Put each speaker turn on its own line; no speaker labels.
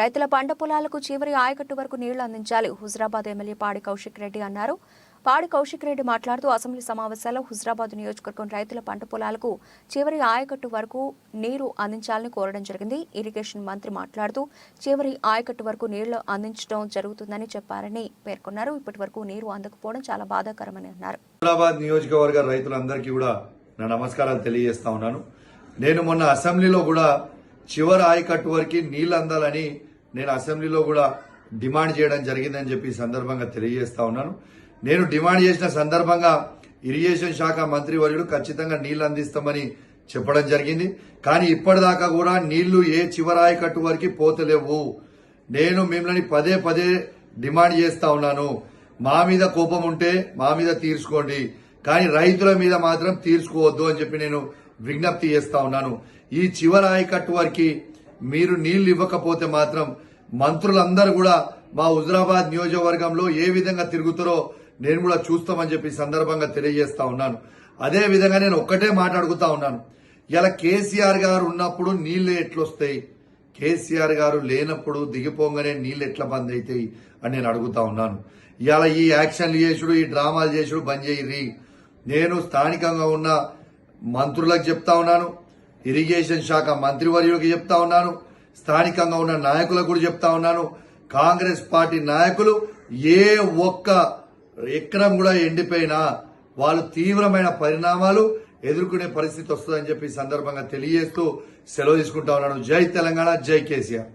రైతుల పంట పొలాలకు చివరి ఆయకట్టు వరకు నీళ్ళు అందించాలి. హుజరాబాద్ ఎమ్మెల్యే పాడి కౌశిక్ రెడ్డి అన్నారు. పాడి కౌశిక్ రెడ్డి మాట్లాడుతూ అసెంబ్లీ సమావేశాల్లో హుజరాబాద్ నియోజకవర్గం రైతుల పంట పొలాలకు చివరి ఆయకట్టు వరకు నీరు అందించాలని కోరడం జరిగింది. ఇరిగేషన్ మంత్రి మాట్లాడుతూ చివరి ఆయకట్టు వరకు నీళ్ళు అందించడం జరుగుతుందని చెప్పారని పేర్కొన్నారు. ఇప్పటి వరకు నీరు అందకపోవడం చాలా బాధాకరమని అన్నారు.
హైదరాబాద్ నియోజకవర్గ రైతులందరికీ కూడా నా నమస్కారాలు తెలియజేస్తా ఉన్నాను. నేను మొన్న అసెంబ్లీలో కూడా చివరి ఆయకట్టు వరకు నీళ్ళు అందాలని నేను అసెంబ్లీలో కూడా డిమాండ్ చేయడం జరిగిందని చెప్పి సందర్భంగా తెలియజేస్తా ఉన్నాను. నేను డిమాండ్ చేసిన సందర్భంగా ఇరిగేషన్ శాఖ మంత్రి వర్యుడు ఖచ్చితంగా నీళ్ళు అందిస్తామని చెప్పడం జరిగింది. కానీ ఇప్పటిదాకా కూడా నీళ్ళు ఏ చివరి ఆయకట్టు వరకు పోతలేవు. నేను మిమ్మల్ని పదే పదే డిమాండ్ చేస్తా ఉన్నాను. మా మీద కోపం ఉంటే మా మీద తీర్చుకోండి. కానీ రైతుల మీద మాత్రం తీర్చుకోవద్దు అని చెప్పి నేను విజ్ఞప్తి చేస్తా ఉన్నాను. ఈ చివరి వారికి మీరు నీళ్ళు ఇవ్వకపోతే మాత్రం మంత్రులందరూ కూడా మా హుజరాబాద్ నియోజకవర్గంలో ఏ విధంగా తిరుగుతారో నేను కూడా చూస్తామని చెప్పి సందర్భంగా తెలియజేస్తా ఉన్నాను. అదే విధంగా నేను ఒక్కటే మాట్లాడుకుతా ఉన్నాను. ఇలా కేసీఆర్ గారు ఉన్నప్పుడు నీళ్ళు ఎట్లొస్తాయి? కేసీఆర్ గారు లేనప్పుడు దిగిపోగానే నీళ్ళు ఎట్లా బంద్ అవుతాయి అని నేను అడుగుతా ఉన్నాను. ఇలా ఈ యాక్షన్లు చేసుడు ఈ డ్రామాలు చేసుడు బంద్ చేయరి నేను స్థానికంగా ఉన్న మంత్రులకు చెప్తా ఉన్నాను. ఇరిగేషన్ శాఖ మంత్రివర్యులకు చెప్తా ఉన్నాను. స్థానికంగా ఉన్న నాయకులకు కూడా చెప్తా ఉన్నాను. కాంగ్రెస్ పార్టీ నాయకులు ఏ ఒక్క ఎకరం కూడా ఎండిపోయినా వాళ్ళు తీవ్రమైన పరిణామాలు ఎదుర్కొనే పరిస్థితి వస్తుందని చెప్పి సందర్భంగా తెలియజేస్తూ సెలవు తీసుకుంటా ఉన్నాను. జై తెలంగాణ జై కేసీఆర్.